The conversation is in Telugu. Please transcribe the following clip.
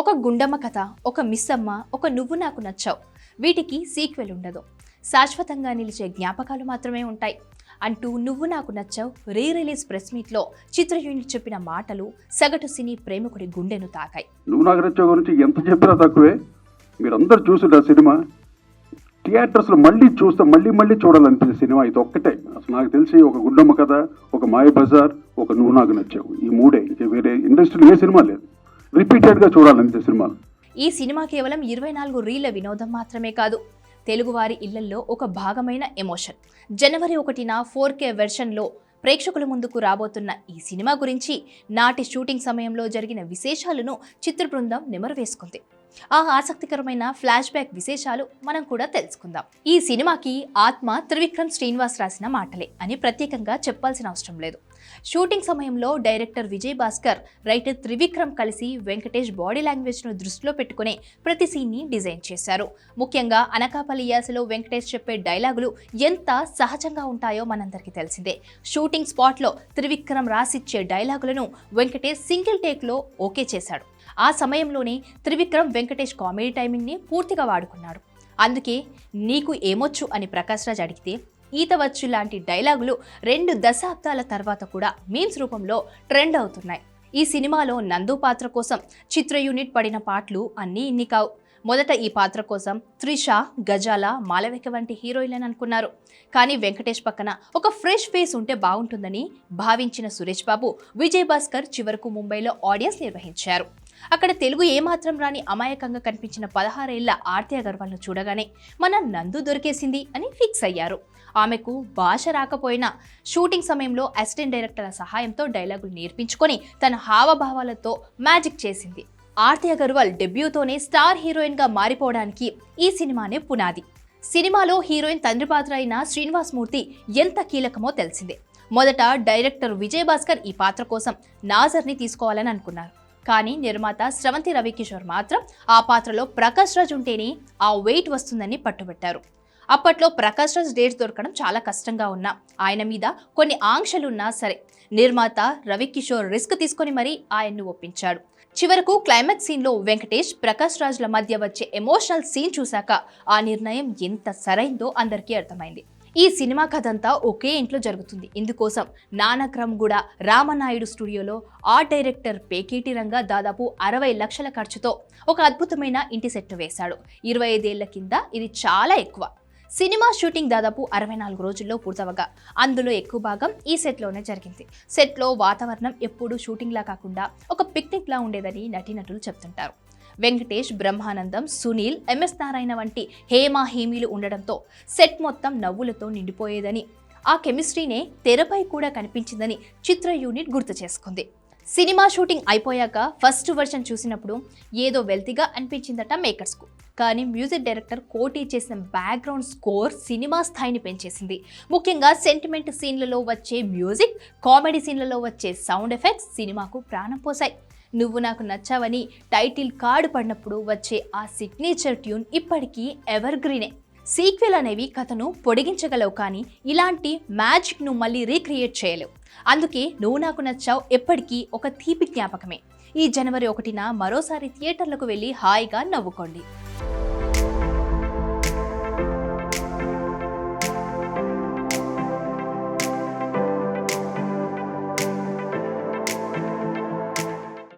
ఒక గుండమ్మ కథ ఒక మిస్సమ్మ ఒక నువ్వు నాకు నచ్చావు. వీటికి సీక్వెల్ ఉండదు. శాశ్వతంగా నిలిచే జ్ఞాపకాలు మాత్రమే ఉంటాయి. అంటూ నువ్వు నాకు నచ్చావు రీ రిలీజ్ ప్రెస్ మీట్లో చిత్ర యూనిట్ చెప్పిన మాటలు సగటు సినీ ప్రేమికుడి గుండెను తాకాయి. నువ్వు నాగరత్న గురించి ఎంత చెప్పినా తక్కువే? మీరందరూ చూసుంటారు సినిమా థియేటర్స్లో మళ్ళీ చూస్తే మళ్ళీ మళ్ళీ చూడాలనిపించే సినిమా ఇది ఒక్కటే. అసలు నాకు తెలిసి ఒక గుండమ్మ కథ ఒక మాయ బజార్ ఒక నువ్వు నాకు నచ్చావు. ఈ మూడే. ఇంకా వేరే ఇండస్ట్రీలో ఏ సినిమా లేదు. రిపీటెడ్గా చూడాలనిపించే సినిమాలు ఈ సినిమా కేవలం ఇరవై నాలుగు రీల వినోదం మాత్రమే కాదు తెలుగువారి ఇళ్ళల్లో ఒక భాగమైన ఎమోషన్. జనవరి ఒకటిన ఫోర్ కే వెర్షన్లో ప్రేక్షకుల ముందుకు రాబోతున్న ఈ సినిమా గురించి నాటి షూటింగ్ సమయంలో జరిగిన విశేషాలను చిత్ర బృందం నెమరు వేసుకుంది. ఆ ఆసక్తికరమైన ఫ్లాష్ బ్యాక్ విశేషాలు మనం కూడా తెలుసుకుందాం. ఈ సినిమాకి ఆత్మ త్రివిక్రమ్ శ్రీనివాస్ రాసిన మాటలే అని ప్రత్యేకంగా చెప్పాల్సిన అవసరం లేదు. షూటింగ్ సమయంలో డైరెక్టర్ విజయ్ భాస్కర్ రైటర్ త్రివిక్రమ్ కలిసి వెంకటేష్ బాడీ లాంగ్వేజ్ను దృష్టిలో పెట్టుకునే ప్రతి సీన్ని డిజైన్ చేశారు. ముఖ్యంగా అనకాపల్లి యాసలో వెంకటేష్ చెప్పే డైలాగులు ఎంత సహజంగా ఉంటాయో మనందరికీ తెలిసిందే. షూటింగ్ స్పాట్లో త్రివిక్రమ్ రాసిచ్చే డైలాగులను వెంకటేష్ సింగిల్ టేక్లో ఓకే చేశాడు. ఆ సమయంలోనే త్రివిక్రమ్ వెంకటేష్ కామెడీ టైమింగ్ని పూర్తిగా వాడుకున్నాడు. అందుకే నీకు ఏమొచ్చు అని ప్రకాష్ రాజ్ అడిగితే ఈత వచ్చు లాంటి డైలాగులు రెండు దశాబ్దాల తర్వాత కూడా మీమ్స్ రూపంలో ట్రెండ్ అవుతున్నాయి. ఈ సినిమాలో నందు పాత్ర కోసం చిత్ర యూనిట్ పడిన పాటలు అన్నీ ఇన్ని కావు. మొదట ఈ పాత్ర కోసం త్రిష గజాల మాలవిక వంటి హీరోయిన్ అనుకున్నారు. కానీ వెంకటేష్ పక్కన ఒక ఫ్రెష్ ఫేస్ ఉంటే బాగుంటుందని భావించిన సురేష్ బాబు విజయ్ భాస్కర్ చివరకు ముంబైలో ఆడియన్స్ నిర్వహించారు. అక్కడ తెలుగు ఏమాత్రం రాని అమాయకంగా కనిపించిన పదహారేళ్ళ ఆర్తి అగర్వాల్ను చూడగానే మన నందు దొరికేసింది అని ఫిక్స్ అయ్యారు. ఆమెకు భాష రాకపోయినా షూటింగ్ సమయంలో అసిస్టెంట్ డైరెక్టర్ల సహాయంతో డైలాగులు నేర్పించుకొని తన హావభావాలతో మ్యాజిక్ చేసింది. ఆర్తి అగర్వాల్ డెబ్యూతోనే స్టార్ హీరోయిన్గా మారిపోవడానికి ఈ సినిమానే పునాది. సినిమాలో హీరోయిన్ తండ్రి పాత్ర అయిన శ్రీనివాస్ మూర్తి ఎంత కీలకమో తెలిసిందే. మొదట డైరెక్టర్ విజయ్ భాస్కర్ ఈ పాత్ర కోసం నాజర్ని తీసుకోవాలని అనుకున్నారు. కానీ నిర్మాత స్రవంతి రవికిషోర్ మాత్రం ఆ పాత్రలో ప్రకాష్ రాజ్ ఉంటేనే ఆ వెయిట్ వస్తుందని పట్టుబట్టారు. అప్పట్లో ప్రకాష్ రాజ్ డేట్ దొరకడం చాలా కష్టంగా ఉన్నా. ఆయన మీద కొన్ని ఆంక్షలున్నా సరే నిర్మాత రవికిషోర్ రిస్క్ తీసుకొని మరీ ఆయన్ను ఒప్పించాడు. చివరకు క్లైమాక్స్ సీన్లో వెంకటేష్ ప్రకాష్ రాజ్ల మధ్య వచ్చే ఎమోషనల్ సీన్ చూశాక ఆ నిర్ణయం ఎంత సరైందో అందరికీ అర్థమైంది. ఈ సినిమా కథ అంతా ఒకే ఇంట్లో జరుగుతుంది. ఇందుకోసం నానక్రమ్ కూడా రామనాయుడు స్టూడియోలో ఆర్ట్ డైరెక్టర్ పేకేటి రంగా దాదాపు అరవై లక్షల ఖర్చుతో ఒక అద్భుతమైన ఇంటి సెట్ వేశాడు. ఇరవై ఐదేళ్ళ కింద ఇది చాలా ఎక్కువ. సినిమా షూటింగ్ దాదాపు అరవై నాలుగు రోజుల్లో పూర్తవగా. అందులో ఎక్కువ భాగం ఈ సెట్లోనే జరిగింది. సెట్లో వాతావరణం ఎప్పుడూ షూటింగ్లా కాకుండా ఒక పిక్నిక్లా ఉండేదని నటీనటులు చెప్తుంటారు. వెంకటేష్ బ్రహ్మానందం సునీల్ ఎంఎస్ నారాయణ వంటి హేమా హేమీలు ఉండడంతో సెట్ మొత్తం నవ్వులతో నిండిపోయేదని ఆ కెమిస్ట్రీనే తెరపై కూడా కనిపించిందని చిత్ర యూనిట్ గుర్తు చేసుకుంది. సినిమా షూటింగ్ అయిపోయాక ఫస్ట్ వర్షన్ చూసినప్పుడు ఏదో వెల్తీగా అనిపించిందట మేకర్స్కు. కానీ మ్యూజిక్ డైరెక్టర్ కోటి చేసిన బ్యాక్గ్రౌండ్ స్కోర్ సినిమా స్థాయిని పెంచేసింది. ముఖ్యంగా సెంటిమెంట్ సీన్లలో వచ్చే మ్యూజిక్ కామెడీ సీన్లలో వచ్చే సౌండ్ ఎఫెక్ట్స్ సినిమాకు ప్రాణం పోసాయి నువ్వు నాకు నచ్చావని టైటిల్ కార్డు పడినప్పుడు వచ్చే ఆ సిగ్నేచర్ ట్యూన్ ఇప్పటికీ ఎవర్ గ్రీనే సీక్వెల్ అనేవి కథను పొడిగించగలవు కానీ ఇలాంటి మ్యాజిక్ను మళ్ళీ రీక్రియేట్ చేయలేవు. అందుకే నువ్వు నాకు నచ్చావు ఎప్పటికీ ఒక తీపి జ్ఞాపకమే. ఈ జనవరి ఒకటిన మరోసారి థియేటర్లకు వెళ్ళి హాయిగా నవ్వుకోండి.